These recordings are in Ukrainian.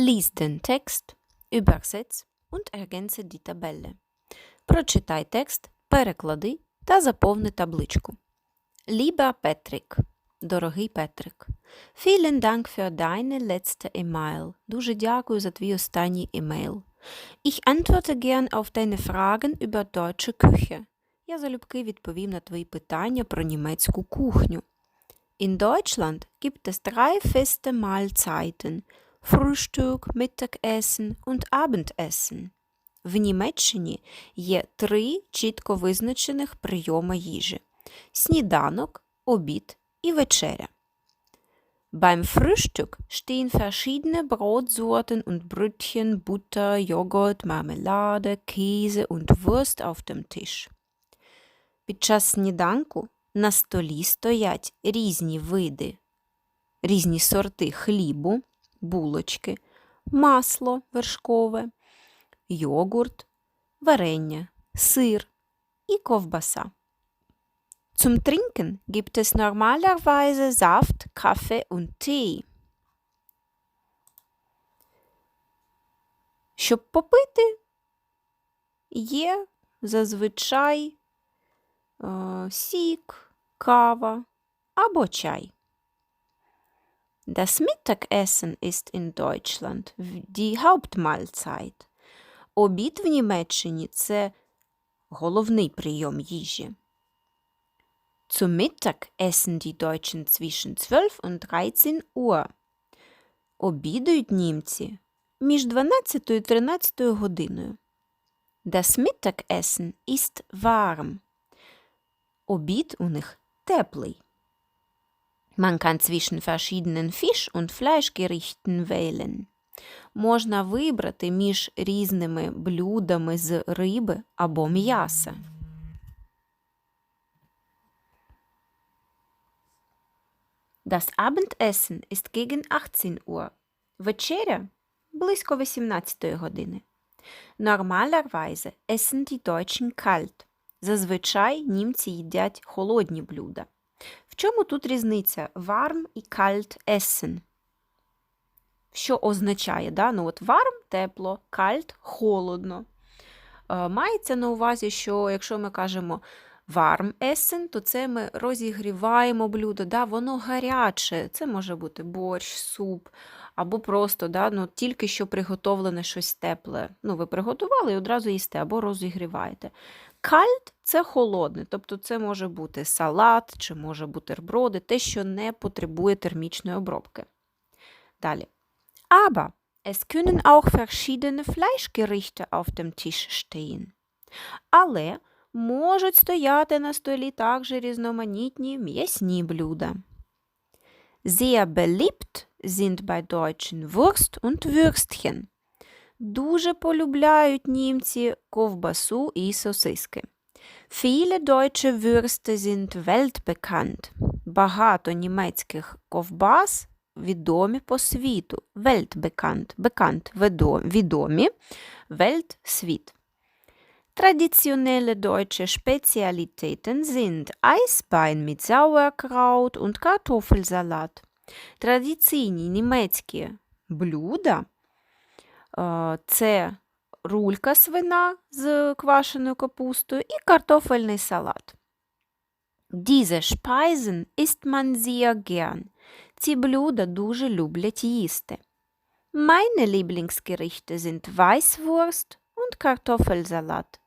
Lies den Text, übersetz und ergänze die Tabelle. Прочитай текст, переклади та заповни табличку. Lieber Patrick, дорогий Петрик, vielen Dank für deine letzte E-Mail. Дуже дякую за твій останній емейл. Ich antworte gern auf deine Fragen über deutsche Küche. Я залюбки відповім на твої питання про німецьку кухню. In Deutschland gibt es drei feste Mahlzeiten: Frühstück, Mittagessen und Abendessen. В Німеччині є три чітко визначених прийоми їжі: сніданок, обід і вечеря. Beim Frühstück stehen verschiedene Brotsorten und Brötchen, Butter, Joghurt, Marmelade, Käse und Wurst auf dem Tisch. Під час сніданку на столі стоять різні види, різні сорти хлібу, булочки, масло вершкове, йогурт, варення, сир і ковбаса. Zum Trinken gibt es normalerweise Saft, Kaffee und Tee. Щоб попити, є зазвичай е, сік, кава або чай. Das Mittagessen ist in Deutschland die Hauptmahlzeit. Обід в Німеччині це головний прийом їжі. Zum Mittag essen die Deutschen zwischen 12 und 13 Uhr. Обідають німці між 12 і 13 годиною. Das Mittagessen ist warm. Обід у них теплий. Man kann zwischen verschiedenen Fisch- und Fleischgerichten wählen. Можна вибрати між різними блюдами з риби або м'яса. Das Abendessen ist gegen 18 Uhr. Вечеря близько 18 години. Normalerweise essen die Deutschen kalt. Зазвичай німці їдять холодні блюда. В чому тут різниця warm і kalt essen? Що означає? Да? Ну от warm – тепло, kalt – холодно. Е, Мається на увазі, що якщо ми кажемо warm essen, то це ми розігріваємо блюдо, да? воно гаряче. Це може бути борщ, суп, або просто да? ну, тільки що приготовлене щось тепле. Ну, ви приготували і одразу їсте, або розігріваєте. Кальт це холодне, тобто це може бути салат чи може бутерброди, те, що не потребує термічної обробки. Далі. Aber es können auch verschiedene Fleischgerichte auf dem Tisch stehen. Але можуть стояти на столі також різноманітні м'ясні блюда. Sehr beliebt sind bei Deutschen Wurst und Würstchen. Дуже полюбляють німці ковбасу і сосиски. Viele deutsche Würste sind weltbekannt. Багато німецьких ковбас відомі по світу. Weltbekannt. Bekannt – відомі. Welt – світ. Traditionelle deutsche Spezialitäten sind Eisbein mit Sauerkraut und Kartoffelsalat. Традиційні німецькі блюда е, це рулька свина з квашеною капустою і картофельний салат. Diese Speisen isst man sehr gern. Ці блюда дуже люблять їсти. Meine Lieblingsgerichte sind Weißwurst und Kartoffelsalat.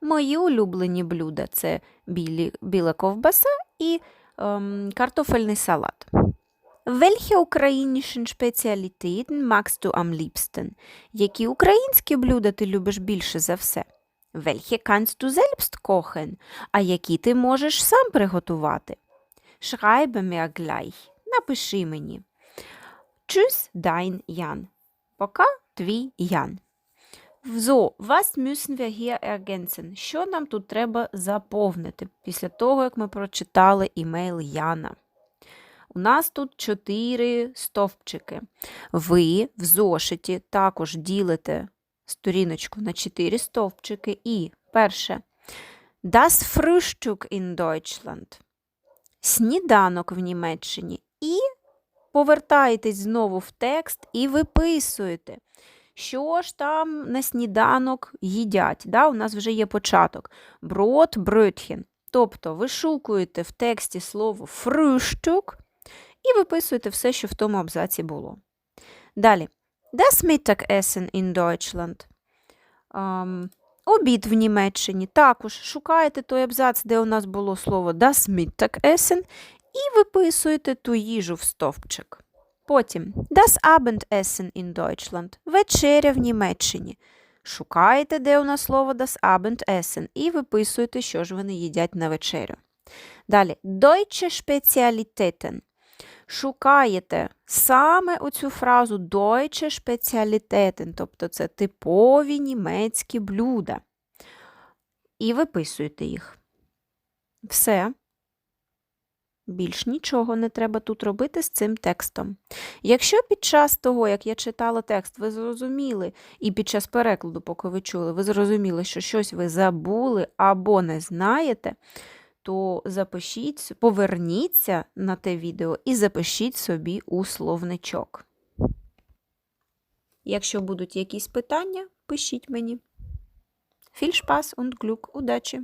Мої улюблені блюда це білі, біла ковбаса і ем, картофельний салат. Welche ukrainischen Spezialitäten magst du am liebsten? Які українські блюда ти любиш більше за все? Welche kannst du selbst kochen? А які ти можеш сам приготувати? Schreibe mir gleich. Напиши мені. Tschüss, dein Jan. Пока твій Ян. So, was müssen wir hier ergänzen? Що нам тут треба заповнити після того, як ми прочитали імейл Яна? У нас тут чотири стовпчики. Ви в зошиті також ділите сторіночку на чотири стовпчики. І перше. Das Frühstück in Deutschland. Сніданок в Німеччині. І повертаєтесь знову в текст і виписуєте, що ж там на сніданок їдять. Да? У нас вже є початок. Брод, брötchen. Тобто вишукуєте в тексті слово фрühstück і виписуєте все, що в тому абзаці було. Далі. Das Mittagessen in Deutschland. Ам, обід в Німеччині. Також шукаєте той абзац, де у нас було слово das Mittagessen, і виписуєте ту їжу в стовпчик. Потім das Abendessen in Deutschland. Вечеря в Німеччині. Шукаєте, де у нас слово das Abendessen, і виписуєте, що ж вони їдять на вечерю. Далі Deutsche Spezialitäten. Шукаєте саме оцю фразу Deutsche Spezialitäten, тобто це типові німецькі блюда. І виписуєте їх. Все. Більш нічого не треба тут робити з цим текстом. Якщо під час того, як я читала текст, ви зрозуміли, і під час перекладу, поки ви чули, ви зрозуміли, що щось ви забули або не знаєте, то запишіть, поверніться на те відео і запишіть собі у словничок. Якщо будуть якісь питання, пишіть мені. Viel Spaß und Glück, удачі!